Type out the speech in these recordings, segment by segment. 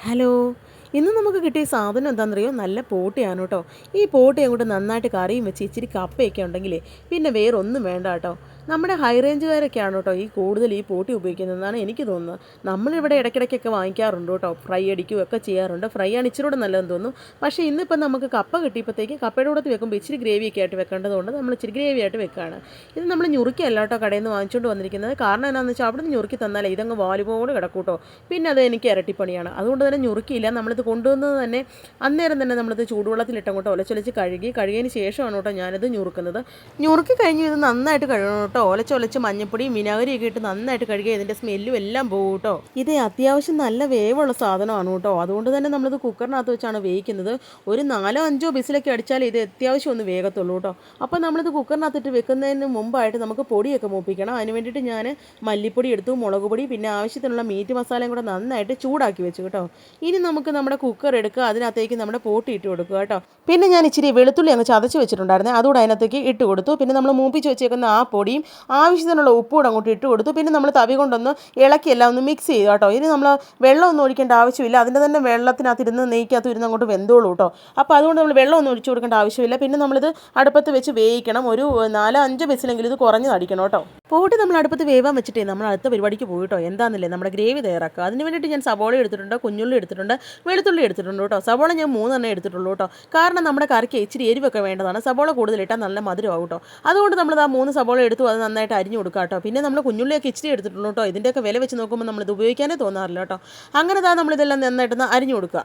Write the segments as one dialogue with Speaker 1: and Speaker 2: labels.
Speaker 1: Hello. ഇന്ന് നമുക്ക് കിട്ടിയ സാധനം എന്താണെന്നറിയോ? നല്ല പോട്ടിയാണ് കേട്ടോ. ഈ പോട്ടി അങ്ങോട്ട് നന്നായിട്ട് കറിയും വെച്ച് ഇച്ചിരി കപ്പയൊക്കെ ഉണ്ടെങ്കിലേ പിന്നെ വേറെ ഒന്നും വേണ്ട കേട്ടോ. നമ്മുടെ ഹൈ റേഞ്ചുകാരൊക്കെയാണ് കേട്ടോ ഈ കൂടുതൽ ഈ പോട്ടി ഉപയോഗിക്കുന്നതെന്നാണ് എനിക്ക് തോന്നുന്നത്. നമ്മളിവിടെ ഇടയ്ക്കിടയ്ക്കൊക്കെ വാങ്ങിക്കാറുണ്ട് കേട്ടോ. ഫ്രൈ അടിക്കുകയും ഒക്കെ ചെയ്യാറുണ്ട്. ഫ്രൈ ആണ് ഇച്ചിരി കൂടെ നല്ലതെന്ന് തോന്നുന്നു. പക്ഷേ ഇന്നിപ്പം നമുക്ക് കപ്പ കിട്ടിയപ്പോഴത്തേക്ക് കപ്പയുടെ കൂടെ വെക്കുമ്പോൾ ഇച്ചിരി ഗ്രേവിയൊക്കെ ആയിട്ട് വെക്കേണ്ടതുകൊണ്ട് നമ്മൾ ഇച്ചിരി ഗ്രേവി ആയിട്ട് വെക്കുകയാണ് ഇത് നമ്മൾ ഞുറുക്കിയല്ല കേട്ടോ കടയിൽ നിന്ന് വാങ്ങിച്ചുകൊണ്ട് വന്നിരിക്കുന്നത്. കാരണം എന്താണെന്ന് വെച്ചാൽ അവിടെ നിന്ന് ഞുറുക്കി തന്നാൽ ഇതങ്ങ് വാലുപോട് കിടക്കൂട്ടോ പിന്നെ അത് എനിക്ക് ഇരട്ടിപ്പണിയാണ് അതുകൊണ്ട് തന്നെ ഞുറുക്കിയില്ല. നമ്മളിത് കൊണ്ടുവന്നത് തന്നെ അന്നേരം തന്നെ നമ്മളിത് ചൂടുവെള്ളത്തിലിട്ടങ്ങോട്ടോ ഒലച്ചൊലിച്ച് കഴുകി കഴുകിയതിന് ശേഷമാണ് കേട്ടോ ഞാനിത് ഞുറുക്കുന്നത്. ഞുറുക്കി കഴിഞ്ഞ് ഇത് നന്നായിട്ട് കഴുകണം ഒലച്ചൊലച്ച് മഞ്ഞപ്പൊടിയും വിനാഗിരിയൊക്കെ ഇട്ട് നന്നായിട്ട് കഴുകി ഇതിന്റെ സ്മെല്ലും എല്ലാം പോകും കേട്ടോ. ഇത് അത്യാവശ്യം നല്ല വേവുള്ള സാധനമാണ് കേട്ടോ. അതുകൊണ്ട് തന്നെ നമ്മളിത് കുക്കറിനകത്ത് വെച്ചാണ് വേവിക്കുന്നത്. ഒരു നാലോ അഞ്ചോ ബിസിലൊക്കെ അടിച്ചാൽ ഇത് അത്യാവശ്യം ഒന്ന് വേഗത്തുള്ളൂ കേട്ടോ. അപ്പോൾ നമ്മളിത് കുക്കറിനകത്തിട്ട് വെക്കുന്നതിന് മുമ്പായിട്ട് നമുക്ക് പൊടിയൊക്കെ മൂപ്പിക്കണം. അതിന് വേണ്ടിയിട്ട് ഞാൻ മല്ലിപ്പൊടി എടുത്തു മുളക് പൊടി പിന്നെ ആവശ്യത്തിനുള്ള മീറ്റ് മസാലയും കൂടെ നന്നായിട്ട് ചൂടാക്കി വെച്ചു കേട്ടോ. ഇനി നമുക്ക് നമ്മുടെ കുക്കർ എടുക്കുക അതിനകത്തേക്ക് നമ്മുടെ പോട്ടി ഇട്ട് കൊടുക്കുക കേട്ടോ. പിന്നെ ഞാൻ ഇച്ചിരി വെളുത്തുള്ളി അങ്ങ് ചതച്ച് വെച്ചിട്ടുണ്ടായിരുന്നേ. അതുകൂടെ അതിനകത്തേക്ക് ഇട്ട് കൊടുത്തു. പിന്നെ നമ്മൾ മൂപ്പിച്ച് വെച്ചേക്കുന്ന ആ പൊടിയും ആവശ്യത്തിനുള്ള ഉപ്പും കൂടെ അങ്ങോട്ട് ഇട്ട് കൊടുത്തു. പിന്നെ നമ്മൾ തവി കൊണ്ടൊന്ന് ഇളക്കി എല്ലാം ഒന്ന് മിക്സ് ചെയ്തു കേട്ടോ. ഇനി നമ്മൾ വെള്ളമൊന്നും ഒഴിക്കേണ്ട ആവശ്യമില്ല. അതിന്റെ തന്നെ വെള്ളത്തിനകത്ത് ഇരുന്ന് നെയ്ക്കകത്ത് ഇരുന്ന് അങ്ങോട്ട് വെന്തോളൂ കേട്ടോ. അപ്പോൾ അതുകൊണ്ട് നമ്മൾ വെള്ളമൊന്നും ഒഴിച്ചു കൊടുക്കേണ്ട ആവശ്യമില്ല. പിന്നെ നമ്മളിത് അടുപ്പത്ത് വെച്ച് വേവിക്കണം. ഒരു നാലോ അഞ്ചോ ബസ്സിലെങ്കിലും ഇത് കുറഞ്ഞ് അടിക്കണം കേട്ടോ. പോയിട്ട് നമ്മൾ അടുപ്പത്ത് വേവാൻ വെച്ചിട്ടേ നമ്മൾ അടുത്ത പരിപാടിക്ക് പോയിട്ടോ എന്താണെന്നില്ലേ നമ്മുടെ ഗ്രേവി തയ്യാറാക്കുക. അതിന് വേണ്ടിയിട്ട് ഞാൻ സവോള എടുത്തിട്ടുണ്ട് കുഞ്ഞുള്ളി എടുത്തിട്ടുണ്ട് വെളുത്തുള്ളി എടുത്തിട്ടുണ്ട് കേട്ടോ. സവോള ഞാൻ മൂന്നെണ്ണം എടുത്തിട്ടുള്ളൂ കേട്ടോ. കാരണം നമ്മുടെ കറിക്ക് ഇച്ചിരി എരിവൊക്കെ വേണ്ടതാണ്. സവോള കൂടുതലിട്ടാൽ നല്ല മധുരമാകും കേട്ടോ. അതുകൊണ്ട് നമ്മൾ ആ മൂന്ന് സവോള എടുത്തു. അത് നന്നായിട്ട് അരിഞ്ഞു കൊടുക്കുക കേട്ടോ. പിന്നെ നമ്മൾ കുഞ്ഞുള്ളിയൊക്കെ ഇച്ചിരി എടുത്തിട്ടുള്ളൂ കേട്ടോ. ഇതിന്റെയൊക്കെ വില വെച്ച് നോക്കുമ്പോൾ നമ്മളിത് ഉപയോഗിക്കാനേ തോന്നാറില്ല കേട്ടോ. അങ്ങനെ താ നമ്മളിതെല്ലാം നന്നായിട്ടൊന്ന് അരിഞ്ഞു കൊടുക്കുക.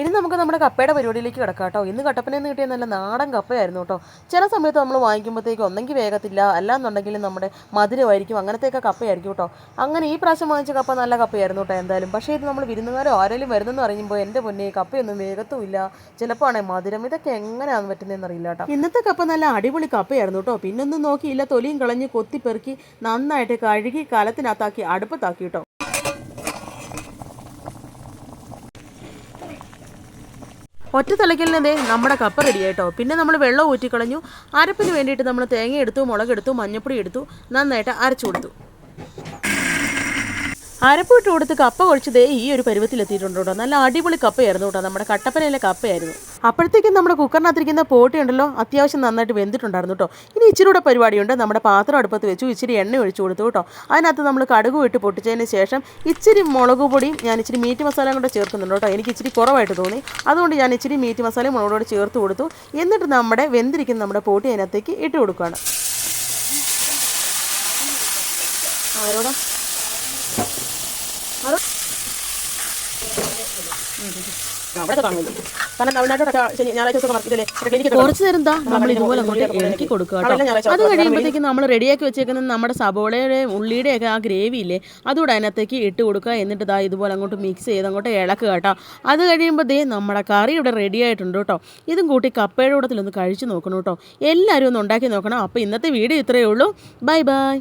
Speaker 1: ഇനി നമുക്ക് നമ്മുടെ കപ്പയുടെ പരിപാടിയിലേക്ക് കിടക്കാം കേട്ടോ. ഇന്ന് കട്ടപ്പനയിൽ നിന്ന് കിട്ടിയ നല്ല നാടൻ കപ്പയായിരുന്നു കേട്ടോ. ചില സമയത്ത് നമ്മൾ വാങ്ങിക്കുമ്പോഴത്തേക്ക് ഒന്നെങ്കിൽ വേഗത്തില്ല അല്ലാന്നുണ്ടെങ്കിൽ നമ്മുടെ മധുരമായിരിക്കും അങ്ങനത്തെയൊക്കെ കപ്പയായിരിക്കും കേട്ടോ. അങ്ങനെ ഈ പ്രാവശ്യം വാങ്ങിച്ച കപ്പ നല്ല കപ്പയായിരുന്നു കേട്ടോ എന്തായാലും. പക്ഷേ ഇത് നമ്മൾ വിരുന്നുകാരോ ആരെങ്കിലും വരുന്നെന്ന് പറയുമ്പോൾ എന്റെ പൊന്നെ കപ്പയൊന്നും വേഗത്തുമില്ല ചിലപ്പോൾ ആണെങ്കിൽ മധുരം ഇതൊക്കെ എങ്ങനെയാണ് പറ്റുന്നതെന്ന് അറിയില്ല കേട്ടോ. ഇന്നത്തെ കപ്പ നല്ല അടിപൊളി കപ്പയായിരുന്നു കേട്ടോ. പിന്നൊന്നും നോക്കിയില്ല തൊലിയും കളഞ്ഞ് കൊത്തി പെറുക്കി നന്നായിട്ട് കഴുകി കലത്തിനകത്താക്കി അടുപ്പത്താക്കി കേട്ടോ. ഒറ്റ തിളയ്ക്കലിനതേ നമ്മുടെ കപ്പ റെഡി ആയിട്ടോ. പിന്നെ നമ്മൾ വെള്ളം ഊറ്റിക്കളഞ്ഞു. അരപ്പിന് വേണ്ടിയിട്ട് നമ്മൾ തേങ്ങ എടുത്തു മുളകെടുത്തു മഞ്ഞപ്പൊടി എടുത്തു നന്നായിട്ട് അരച്ചു കൊടുത്തു. അരപ്പ് ഇട്ട് കൊടുത്ത് കപ്പ കുഴിച്ചതേ ഈ ഒരു പരുവത്തിലെത്തിയിട്ടുണ്ട് കേട്ടോ നല്ല അടിപൊളി കപ്പയായിരുന്നു കേട്ടോ. നമ്മുടെ കട്ടപ്പനയിലെ കപ്പയായിരുന്നു. അപ്പോഴത്തേക്കും നമ്മുടെ കുക്കറിനകത്തിരിക്കുന്ന പോട്ടി ഉണ്ടല്ലോ അത്യാവശ്യം നന്നായിട്ട് വെന്തിട്ടുണ്ടായിരുന്നു കേട്ടോ. ഇനി ഇച്ചിരി കൂടെ പരിപാടിയുണ്ട്. നമ്മുടെ പാത്രം അടുപ്പത്ത് വെച്ചു ഇച്ചിരി എണ്ണ ഒഴിച്ചു കൊടുത്തു കേട്ടോ. അതിനകത്ത് നമ്മൾ കടുക് ഇട്ട് പൊട്ടിച്ചതിന് ശേഷം ഇച്ചിരി മുളക് പൊടിയും ഞാൻ ഇച്ചിരി മീറ്റ് മസാലയും കൂടെ ചേർക്കുന്നുണ്ട് കേട്ടോ. എനിക്ക് ഇച്ചിരി കുറവായിട്ട് തോന്നി. അതുകൊണ്ട് ഞാൻ ഇച്ചിരി മീറ്റ് മസാലയും മുളക് പൊടി ചേർത്ത് കൊടുത്തു. എന്നിട്ട് നമ്മുടെ വെന്തിരിക്കുന്ന നമ്മുടെ പോട്ടി അതിനകത്തേക്ക് ഇട്ട് കൊടുക്കുകയാണ്. ആരോടാ? കുറച്ച് നേരം എന്താ നമ്മൾ ഇതുപോലെ അങ്ങോട്ട് ഇളക്കി കൊടുക്കുക കേട്ടോ. അത് കഴിയുമ്പോഴത്തേക്കും നമ്മൾ റെഡിയാക്കി വെച്ചേക്കുന്ന നമ്മുടെ സബോളയുടെ ഉള്ളിയുടെ ഒക്കെ ആ ഗ്രേവി ഇല്ലേ അതുകൂടെ അതിനകത്തേക്ക് ഇട്ട് കൊടുക്കുക. എന്നിട്ട് ഇതാ ഇതുപോലെ അങ്ങോട്ട് മിക്സ് ചെയ്ത് അങ്ങോട്ട് ഇളക്കുക കേട്ടോ. അത് കഴിയുമ്പോൾ ദേ നമ്മുടെ കറി ഇവിടെ റെഡി ആയിട്ടുണ്ട് കേട്ടോ. ഇതും കൂട്ടി കപ്പയുടെ കൂടത്തിലൊന്ന് കഴിച്ച് നോക്കണം കേട്ടോ. എല്ലാവരും ഒന്ന് ഉണ്ടാക്കി നോക്കണം. അപ്പോൾ ഇന്നത്തെ വീഡിയോ ഇത്രയേ ഉള്ളൂ. Bye bye